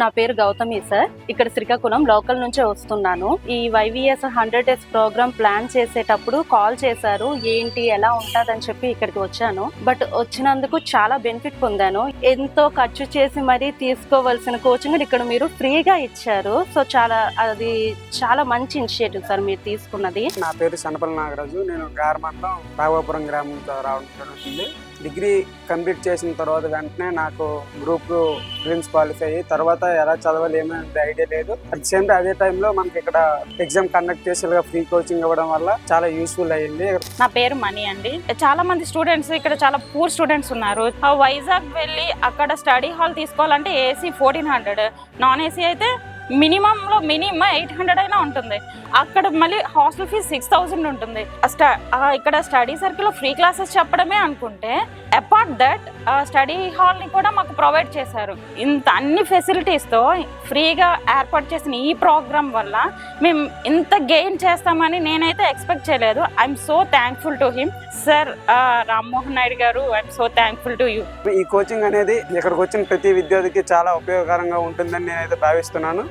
నా పేరు గౌతమి సార్. ఇక్కడ శ్రీకాకుళం లోకల్ నుంచే వస్తున్నాను. ఈ YVS hundred days program plan చేసేటప్పుడు కాల్ చేశారు. ఏంటి ఎలా ఉంటుందని చెప్పి ఇక్కడికి వచ్చాను. బట్ వచ్చినందుకు చాలా బెనిఫిట్ పొందాను. ఎంతో ఖర్చు చేసి మరీ తీసుకోవాల్సిన కోచింగ్ ఇక్కడ మీరు ఫ్రీగా ఇచ్చారు. సో చాలా అది చాలా మంచి ఇనిషియేటివ్ సార్ మీరు తీసుకున్నది. నా పేరు సనపల్లి నాగరాజు. నేను గారమండలం రాఘవాపురం గ్రామంతో రావడం జరుగుతుంది. డిగ్రీ కంప్లీట్ చేసిన తర్వాత వెంటనే నాకు గ్రూప్ ప్రిన్స్ క్వాలిఫై అయ్యి తర్వాత ఎలా చదవాలి ఏమైనా ఐడియా లేదు. అట్ సేమ్ టైం అదే టైంలో మనకి ఇక్కడ ఎగ్జామ్ కండక్ట్ చేసి ఫ్రీ కోచింగ్ ఇవ్వడం వల్ల చాలా యూస్ఫుల్ అయ్యింది నా పేరు మణి అండి. చాలా మంది స్టూడెంట్స్ ఇక్కడ చాలా పూర్ స్టూడెంట్స్ ఉన్నారు. ఆ వైజాగ్ వెళ్ళి అక్కడ స్టడీ హాల్ తీసుకోవాలంటే AC fourteen hundred non AC అయితే మినిమంలో మినిమం ఎయిట్ హండ్రెడ్ అయినా ఉంటుంది. అక్కడ మళ్ళీ హాస్టల్ ఫీజ్ సిక్స్ థౌజండ్ ఉంటుంది. ఆ స్ట- ఇక్కడ స్టడీ సర్కిల్లో ఫ్రీ క్లాసెస్ చెప్పడమే అనుకుంటే అపార్ట్ దట్ స్టడీ హాల్ని కూడా మాకు ప్రొవైడ్ చేశారు. ఇంత అన్ని ఫెసిలిటీస్తో ఫ్రీగా ఏర్పాటు చేసిన ఈ ప్రోగ్రామ్ వల్ల మేము ఇంత గెయిన్ చేస్తామని నేనైతే ఎక్స్పెక్ట్ చేయలేదు. I'm so thankful to him. Sir Rammohan Naidu garu I'm so thankful to you. ఈ కోచింగ్ అనేది ఇక్కడికి వచ్చిన ప్రతి విద్యార్థికి చాలా ఉపయోగకరంగా ఉంటుందని నేనైతే భావిస్తున్నాను.